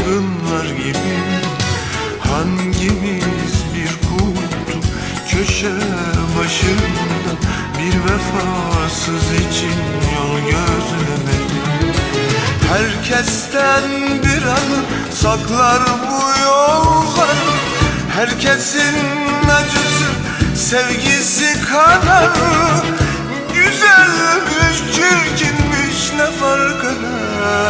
çılgınlar gibi. Hangimiz bir kutu köşe başında Bir vefasız için yol gözlemedi. Herkesten bir anı saklar bu yollar. Herkesin acısı sevgisi kadar Güzelmiş çirkinmiş ne fark eder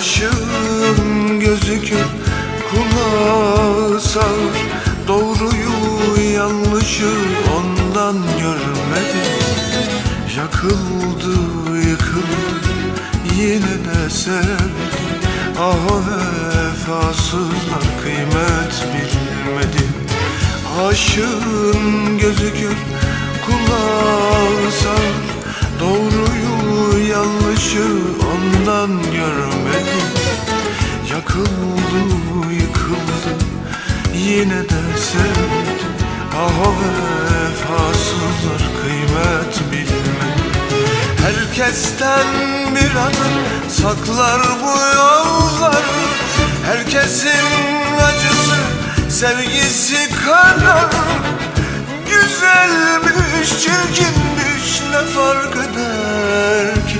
Aşığın gözü kör, kulağı sağır Doğruyu yanlışı ondan görmedi Yakıldı yıkıldı yine de sevdi Ah vefasızlar kıymet bilmedi Aşığın gözü kör, kulağı sağır Doğruyu yanlışı ondan görmedi Yakıldı yıkıldı. Yine de sevdi Ah o vefasızlar kıymet bilmedi. Herkesten bir anı saklar bu yollar. Herkesin acısı sevgisi kadar Güzelmiş, çirkinmiş ne fark eder ki